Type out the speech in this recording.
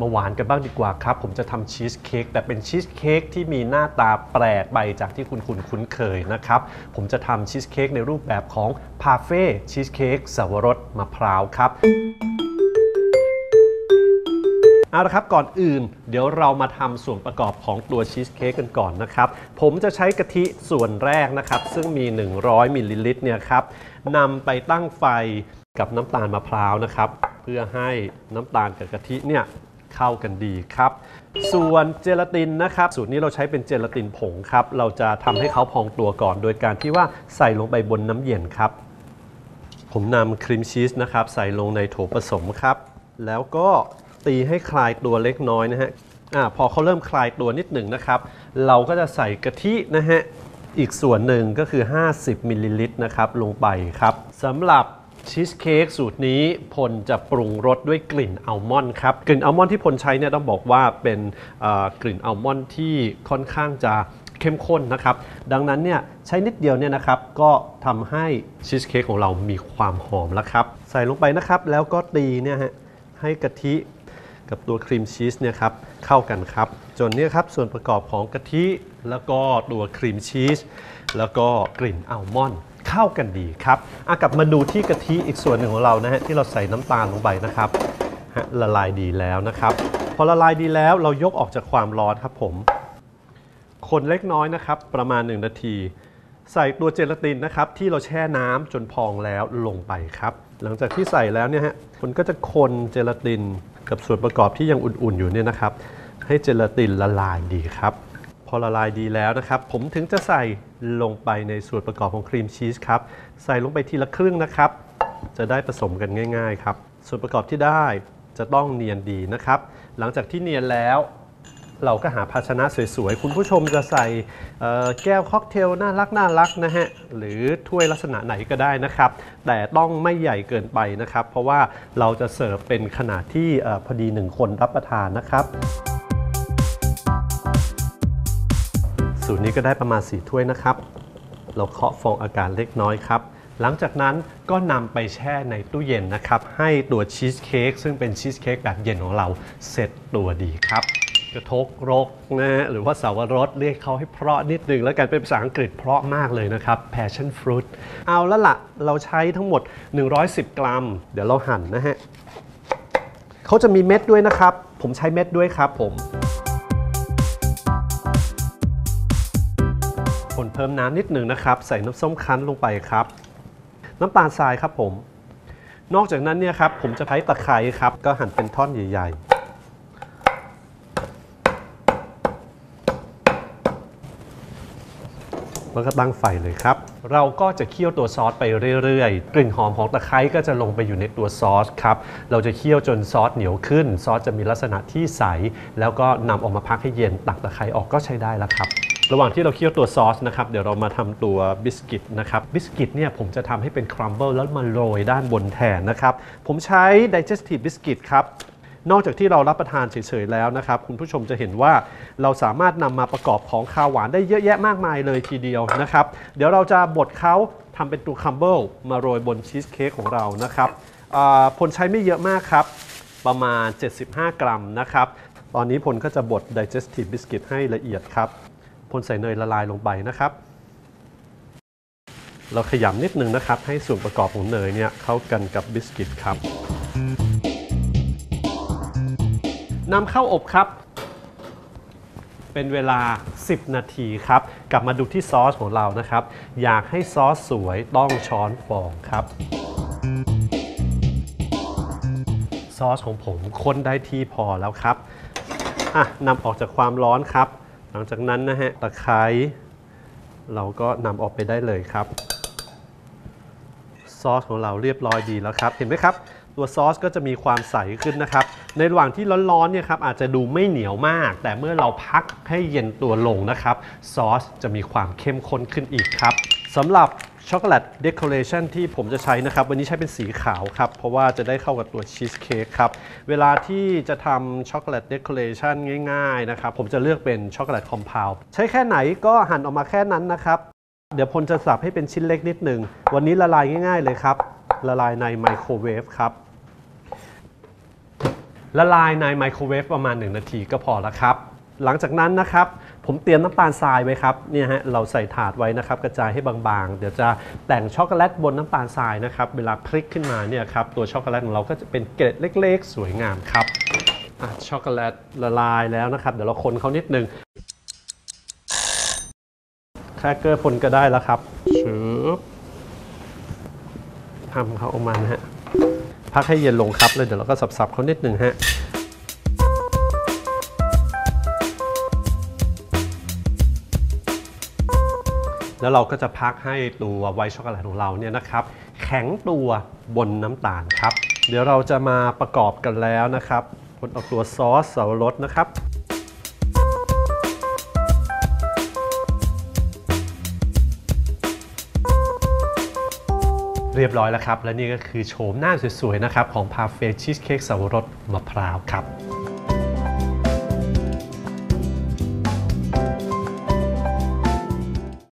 มาหวานกันบ้างดีกว่าครับ ผมจะทำชีสเค้กแต่เป็นชีสเค้กที่มีหน้าตาแปลกไปจากที่คุณคุณคุ้นเคยนะครับ ผมจะทำชีสเค้กในรูปแบบของพาเฟ่ชีสเค้กสวรสมะพร้าวครับเอาละครับก่อนอื่นเดี๋ยวเรามาทำส่วนประกอบของตัวชีสเค้กกันก่อนนะครับ ผมจะใช้กะทิส่วนแรกนะครับ ซึ่งมี 100มิลลิลิตรเนี่ยครับนำไปตั้งไฟกับน้ำตาลมะพร้าวนะครับ เพื่อให้น้ำตาลกับกะทิเนี่ย เข้ากันดีครับ ส่วนเจลาตินนะครับสูตรนี้เราใช้เป็นเจลาตินผงครับ เราจะทำให้เขาพองตัวก่อน โดยการที่ว่าใส่ลงไปบนน้ำเย็นครับ ผมนำครีมชีสนะครับใส่ลงในโถผสมครับ แล้วก็ตีให้คลายตัวเล็กน้อยนะฮะอาพอเขาเริ่มคลายตัวนิดหนึ่งนะครับ เราก็จะใส่กะทินะฮะอีกส่วนหนึ่งก็คือ 50มิลลิลิตรนะครับลงไปครับสำหรับ ชีสเค้กสูตรนี้พลจะปรุงรสด้วยกลิ่นอัลมอนด์ครับ กลิ่นอัลมอนด์ที่พลใช้เนี่ยต้องบอกว่าเป็นกลิ่นอัลมอนด์ที่ค่อนข้างจะเข้มข้นนะครับ ดังนั้นเนี่ยใช้นิดเดียวเนี่ยนะครับก็ทำให้ชีสเค้กของเรามีความหอมแล้วครับ ใส่ลงไปนะครับแล้วก็ตีเนี่ยฮะให้กะทิกับตัวครีมชีสเนี่ยครับเข้ากันครับ จนเนี่ยครับส่วนประกอบของกะทิแล้วก็ตัวครีมชีสแล้วก็กลิ่นอัลมอนด์ เข้ากันดีครับอะกลับมาดูที่กะทิอีกส่วนหนึ่งของเรานะฮะที่เราใส่น้ำตาลลงไปนะครับละลายดีแล้วนะครับ พอละลายดีแล้วเรายกออกจากความร้อนครับผม คนเล็กน้อยนะครับ ประมาณ 1 นาที ใส่ตัวเจลาตินนะครับ ที่เราแช่น้ำจนพองแล้วลงไปครับ หลังจากที่ใส่แล้วเนี่ยฮะคนก็จะคนเจลาตินกับส่วนประกอบที่ยังอุ่นๆอยู่เนี่ยนะครับ ให้เจลาตินละลายดีครับ พอละลายดีแล้วนะครับ ผมถึงจะใส่ลงไปในส่วนประกอบของครีมชีสครับ ใส่ลงไปทีละครึ่งนะครับ จะได้ผสมกันง่าย ๆ ครับ ส่วนประกอบที่ได้จะต้องเนียนดีนะครับ หลังจากที่เนียนแล้วเราก็หาภาชนะสวยๆ คุณผู้ชมจะใส่แก้วค็อกเทลน่ารักน่ารักนะฮะ หรือถ้วยลักษณะไหนก็ได้นะครับ แต่ต้องไม่ใหญ่เกินไปนะครับ เพราะว่าเราจะเสิร์ฟเป็นขนาดที่อพอดีหนึ่งคนรับประทานนะครับ สูตรนี้ก็ได้ประมาณ 4 ถ้วยนะครับ เราเคาะฟองอากาศเล็กน้อยครับ หลังจากนั้นก็นำไปแช่ในตู้เย็นนะครับ ให้ตัวชีสเค้กซึ่งเป็นชีสเค้กแบบเย็นของเราเสร็จตัวดีครับ กระทกรกนะหรือว่าสาวรสเรียกเขาให้เพราะนิดนึงแล้วกันเป็นภาษาอังกฤษเพราะมากเลยนะครับ passion fruit เอาละละเราใช้ทั้งหมด 110 กรัม เดี๋ยวเราหั่นนะฮะเขาจะมีเม็ดด้วยนะครับ ผมใช้เม็ดด้วยครับผม คนเพิ่มน้ำนิดหนึ่งนะครับ ใส่น้ำส้มคั้นลงไปครับ น้ำตาลทรายครับผม นอกจากนั้นเนี่ยครับผมจะใช้ตะไคร้ครับ ก็หั่นเป็นท่อนใหญ่ ๆแล้วก็ตั้งไฟเลยครับ เราก็จะเคี่ยวตัวซอสไปเรื่อยๆ กลิ่นหอมของตะไคร้ก็จะลงไปอยู่ในตัวซอสครับ เราจะเคี่ยวจนซอสเหนียวขึ้น ซอสจะมีลักษณะที่ใส แล้วก็นำออกมาพักให้เย็นตักตะไคร้ออกก็ใช้ได้แล้วครับ ระหว่างที่เราเคี่ยวตัวซอสนะครับเดี๋ยวเรามาทำตัวบิสกิตนะครับบิสกิตเนี่ยผมจะทำให้เป็นครัมเบิลแล้วมาโรยด้านบนแทนนะครับ ผมใช้ digestive biscuit ครับนอกจากที่เรารับประทานเฉยๆแล้วนะครับ คุณผู้ชมจะเห็นว่าเราสามารถนำมาประกอบของคาวหวานได้เยอะแยะมากมายเลยทีเดียวนะครับ เดี๋ยวเราจะบดเขาทำเป็นตัวคัมเบิลมาโรยบนชีสเค้กของเรานะครับผลใช้ไม่เยอะมากครับ ประมาณ 75 กรัมนะครับ ตอนนี้พลก็จะบด digestive biscuit ให้ละเอียดครับ พลใส่เนยละลายลงไปนะครับ เราขยำนิดนึงนะครับ ให้ส่วนประกอบของเนยเนี่ยเข้ากันกับบิสกิตครับนำเข้าอบครับ เป็นเวลา 10 นาทีครับ กลับมาดูที่ซอสของเรานะครับ อยากให้ซอสสวยต้องช้อนฟองครับซอสของผมคนได้ที่พอแล้วครับอะนำออกจากความร้อนครับ ลังจากนั้นนะฮะตะไคร้เราก็นำออกไปได้เลยครับ ซอสของเราเรียบร้อยดีแล้วครับ เห็นไหมครับ ตัวซอสก็จะมีความใสขึ้นนะครับ ในระหว่างที่ร้อนๆเนี่ยครับอาจจะดูไม่เหนียวมาก แต่เมื่อเราพักให้เย็นตัวลงนะครับ ซอสจะมีความเข้มข้นขึ้นอีกครับสำหรับ ช็อกโกแลตเดคอเรชันที่ผมจะใช้นะครับ วันนี้ใช้เป็นสีขาวครับ เพราะว่าจะได้เข้ากับตัวชีสเค้กครับ เวลาที่จะทำช็อกโกแลตเดคอเรชันง่ายๆนะครับ ผมจะเลือกเป็นช็อกโกแลตคอมเพลใช้แค่ไหนก็หั่นออกมาแค่นั้นนะครับ เดี๋ยวพลจะสับให้เป็นชิ้นเล็กนิดหนึ่ง วันนี้ละลายง่าย ๆ เลยครับ ละลายในไมโครเวฟครับละลายในไมโครเวฟประมาณ 1 นาทีก็พอแล้วครับ หลังจากนั้นนะครับ ผมเตรียมน้ำตาลทรายไว้ครับเนี่ยฮะเราใส่ถาดไว้นะครับกระจายให้บางๆ เดี๋ยวจะแต่งช็อกโกแลตบนน้ำตาลทรายนะครับเวลาพลิกขึ้นมาเนี่ยครับตัวช็อกโกแลตของเราก็จะเป็นเกล็ดเล็ก ๆ สวยงามครับช็อกโกแลตละลายแล้วนะครับ เดี๋ยวเราคนเขานิดนึงแครกเกอร์พ่นก็ได้แล้วครับชืบทำเขาออกมานะฮะพักให้เย็นลงครับเลยเดี๋ยวเราก็สับๆเขานิดหนึ่งฮะ แล้วเราก็จะพักให้ตัวไวท์ช็อกโกแลตของเราเนี่ยนะครับ แข็งตัวบนน้ำตาลครับ เดี๋ยวเราจะมาประกอบกันแล้วนะครับคนเอาตัวซอสสับปะรดนะครับเรียบร้อยแล้วครับ และนี่ก็คือโฉมหน้าสวยๆนะครับ ของพาเฟ่ชีสเค้กสับปะรดมะพร้าวครับ